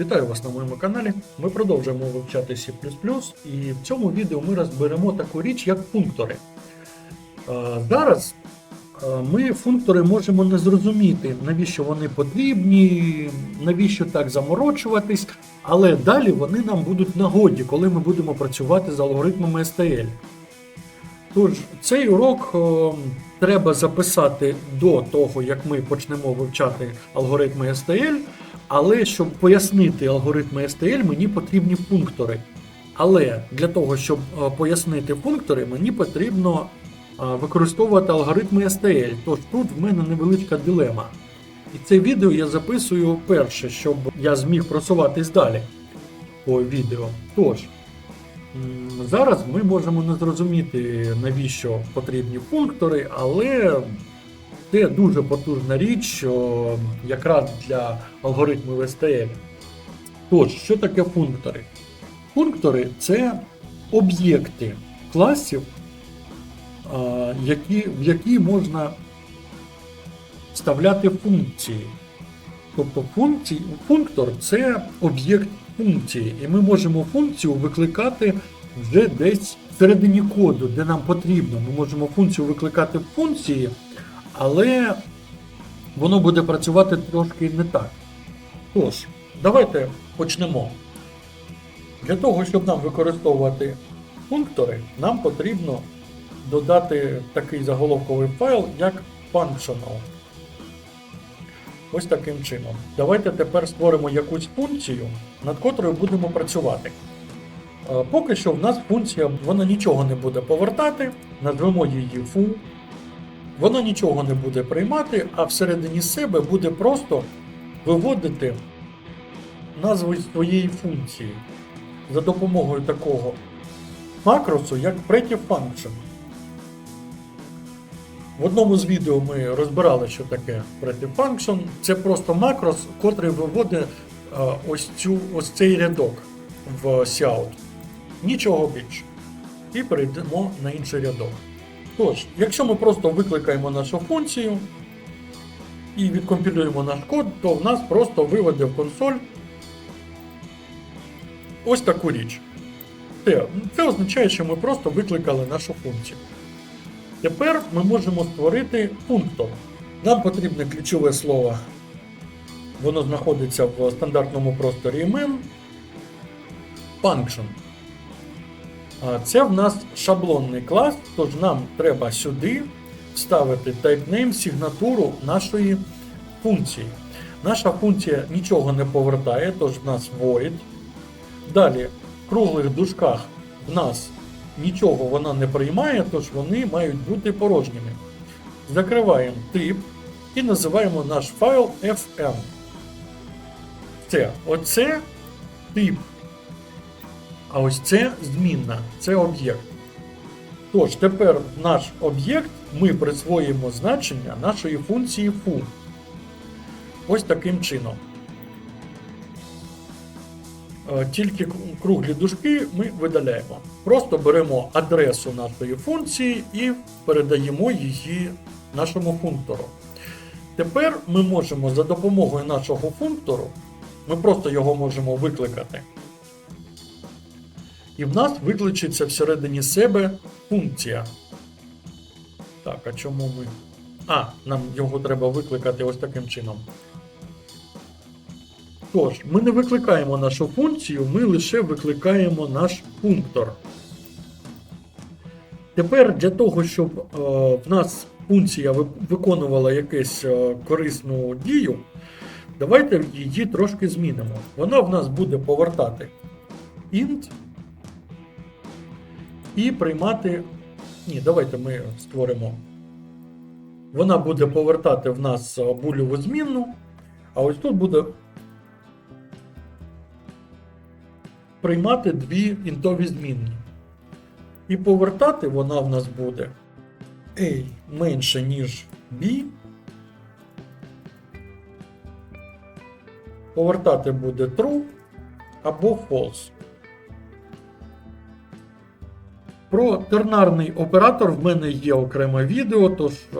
Вітаю вас на моєму каналі. Ми продовжуємо вивчати C++, і в цьому відео ми розберемо таку річ, як функтори. Е, Зараз е, ми функтори можемо не зрозуміти, навіщо вони потрібні, навіщо так заморочуватись, але далі вони нам будуть нагоді, коли ми будемо працювати з алгоритмами STL. Тож, цей урок е, треба записати до того, як ми почнемо вивчати алгоритми STL. Але щоб пояснити алгоритми STL, мені потрібні функтори. Але для того, щоб е, пояснити функтори, мені потрібно е, використовувати алгоритми STL. Тож тут в мене невеличка дилема. І це відео я записую перше, щоб я зміг просуватись далі по відео. Тож, зараз ми можемо не зрозуміти, навіщо потрібні функтори, але це дуже потужна річ, о, якраз для алгоритмів STL. Тож, що таке функтори? Функтори це об'єкти класів, а, які, в які можна вставляти функції. Тобто функції, функтор це об'єкт функції, і ми можемо функцію викликати вже десь всередині коду, де нам потрібно. Ми можемо функцію викликати в функції, але воно буде працювати трошки не так. Тож, давайте почнемо. Для того, щоб нам використовувати функтори, нам потрібно додати такий заголовковий файл, як functional. Ось таким чином. Давайте тепер створимо якусь функцію, над котрою будемо працювати. Е, Поки що в нас функція вона нічого не буде повертати, назвемо її foo. Вона нічого не буде приймати, а всередині себе буде просто виводити назву своєї функції за допомогою такого макросу, як prettyfunction. В одному з відео ми розбирали, що таке prettyfunction. Це просто макрос, котрий виводить е, ось, цю, ось цей рядок в Cout. Нічого більше. І перейдемо на інший рядок. Тож, якщо ми просто викликаємо нашу функцію і відкомпілюємо наш код, то в нас просто виведе в консоль ось таку річ. Це, це означає, що ми просто викликали нашу функцію. Тепер ми можемо створити функтор. Нам потрібне ключове слово. Воно знаходиться в стандартному просторі imen. Function. Це в нас шаблонний клас, тож нам треба сюди вставити typename сигнатуру нашої функції. Наша функція нічого не повертає, тож в нас void. Далі в круглих дужках в нас нічого вона не приймає, тож вони мають бути порожніми. Закриваємо тип і називаємо наш файл fm. Це оце тип. А ось це змінна, це об'єкт. Тож, тепер наш об'єкт ми присвоїмо значення нашої функції foo. Ось таким чином. Е, Тільки круглі дужки ми видаляємо. Просто беремо адресу нашої функції і передаємо її нашому функтору. Тепер ми можемо за допомогою нашого функтору, ми просто його можемо викликати. І в нас викличеться всередині себе функція. Так, а чому ми. А, нам його треба викликати ось таким чином. Тож, ми не викликаємо нашу функцію, ми лише викликаємо наш функтор. Тепер для того, щоб е, в нас функція виконувала якусь е, корисну дію, давайте її трошки змінимо. Вона в нас буде повертати int і приймати. Ні, давайте ми створимо. Вона буде повертати в нас бульову змінну, а ось тут буде приймати дві інтові змінні. І повертати вона в нас буде A менше, ніж B. Повертати буде true або false. Про тернарний оператор в мене є окреме відео, тож е,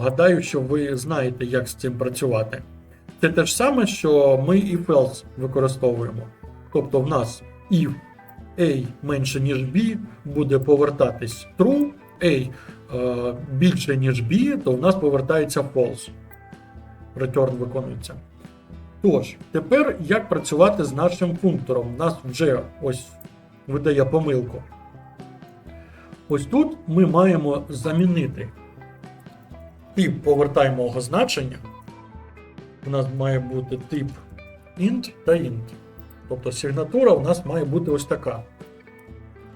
гадаю, що ви знаєте, як з цим працювати. це те ж саме, що ми if else використовуємо. Тобто в нас if A менше, ніж B буде повертатись true, A е, більше, ніж B, то в нас повертається false. Return виконується. Тож, тепер як працювати з нашим функтором? У нас вже ось видає помилку. Ось тут ми маємо замінити тип повертаємого значення. У нас має бути тип int та int. Тобто сигнатура у нас має бути ось така.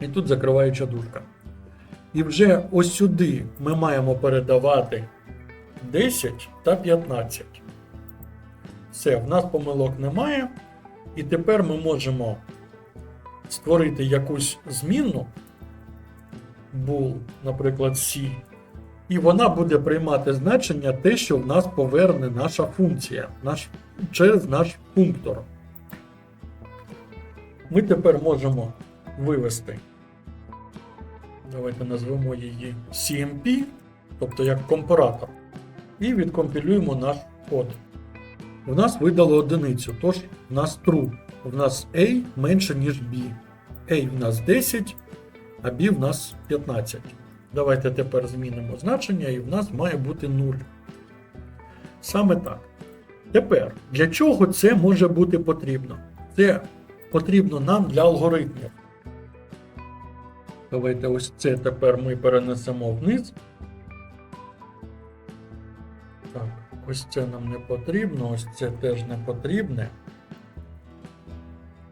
І тут закриваюча дужка. І вже ось сюди ми маємо передавати 10 та 15. Все, в нас помилок немає. І тепер ми можемо створити якусь змінну, bool, наприклад, C, і вона буде приймати значення те, що в нас поверне наша функція наш, через наш пунктор. Ми тепер можемо вивести. Давайте назвемо її CMP, тобто як компаратор. І відкомпілюємо наш код. У нас видало одиницю, тож в нас true. В нас A менше, ніж B. A в нас 10, а B в нас 15. Давайте тепер змінимо значення, і в нас має бути 0. Саме так. Тепер, для чого це може бути потрібно? Це потрібно нам для алгоритмів. Давайте ось це тепер ми перенесемо вниз. Так, ось це нам не потрібно, ось це теж не потрібне.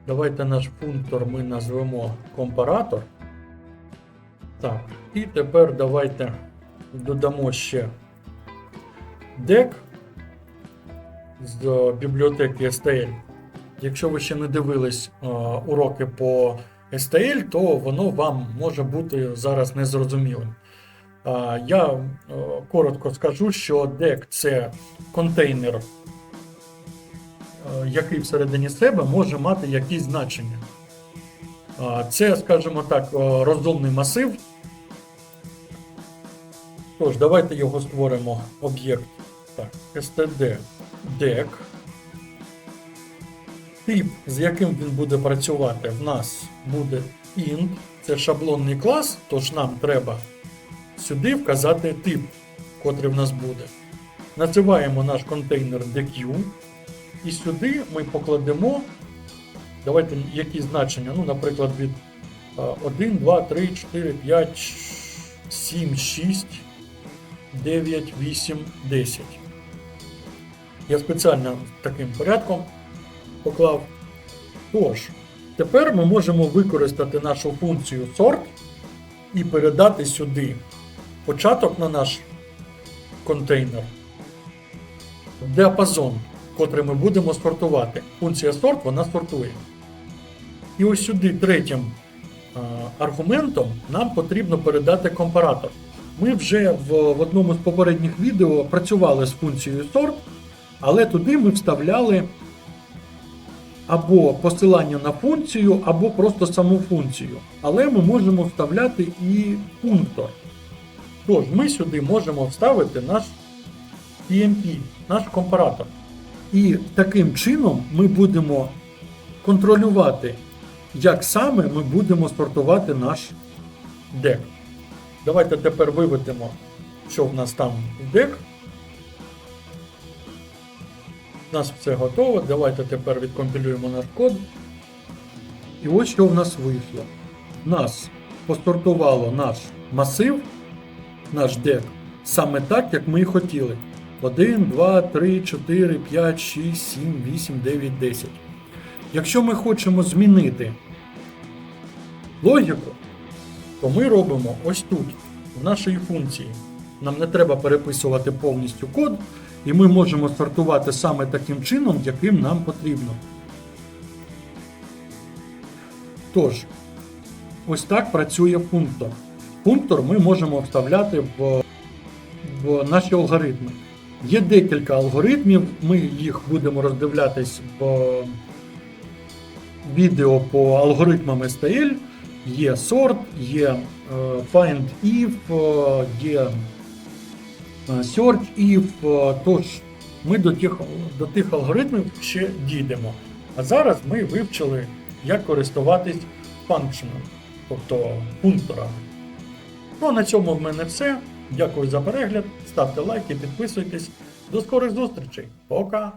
Давайте наш функтор ми назвемо компаратор. Так, і тепер давайте додамо ще deck з бібліотеки STL. Якщо ви ще не дивились е, уроки по STL, то воно вам може бути зараз незрозумілим. Е, я е, коротко скажу, що deck це контейнер, е, який всередині себе може мати якісь значення. Е, Це, скажімо так, е, розумний масив. Тож, давайте його створимо об'єкт. Так, std deck. Тип, з яким він буде працювати, в нас буде int. Це шаблонний клас, тож нам треба сюди вказати тип, котрий в нас буде. Називаємо наш контейнер deq. І сюди ми покладемо. Давайте які значення. Ну, наприклад, від 1, 2, 3, 4, 5, 7, 6, 9, 8, 10. Я спеціально таким порядком поклав. Тож, тепер ми можемо використати нашу функцію sort і передати сюди початок на наш контейнер, діапазон, котрий ми будемо сортувати. Функція sort вона сортує. І ось сюди третім аргументом нам потрібно передати компаратор. Ми вже в, в одному з попередніх відео працювали з функцією sort, але туди ми вставляли або посилання на функцію, або просто саму функцію. Але ми можемо вставляти і пунктор. Тож, ми сюди можемо вставити наш PMP, наш компаратор. І таким чином ми будемо контролювати, як саме ми будемо сортувати наш дек. Давайте тепер виведемо, що в нас там в дек. У нас все готово. Давайте тепер відкомпілюємо наш код. І ось що в нас вийшло. У Нас посортувало наш масив, наш дек, саме так, як ми і хотіли. 1, 2, 3, 4, 5, 6, 7, 8, 9, 10. Якщо ми хочемо змінити логіку, то ми робимо ось тут, в нашій функції. Нам не треба переписувати повністю код, і ми можемо сортувати саме таким чином, яким нам потрібно. Тож, ось так працює пунктор. Пунктор ми можемо вставляти в, в наші алгоритми. Є декілька алгоритмів, ми їх будемо роздивлятись в відео по алгоритмам STL. Є sort, є е, find if, е, є е, search if. е, Тож ми до тих, до тих алгоритмів ще дійдемо. А зараз ми вивчили, як користуватись функціонами, тобто пункторами. Ну а на цьому в мене все. Дякую за перегляд. Ставте лайки, підписуйтесь. До скорих зустрічей. Пока!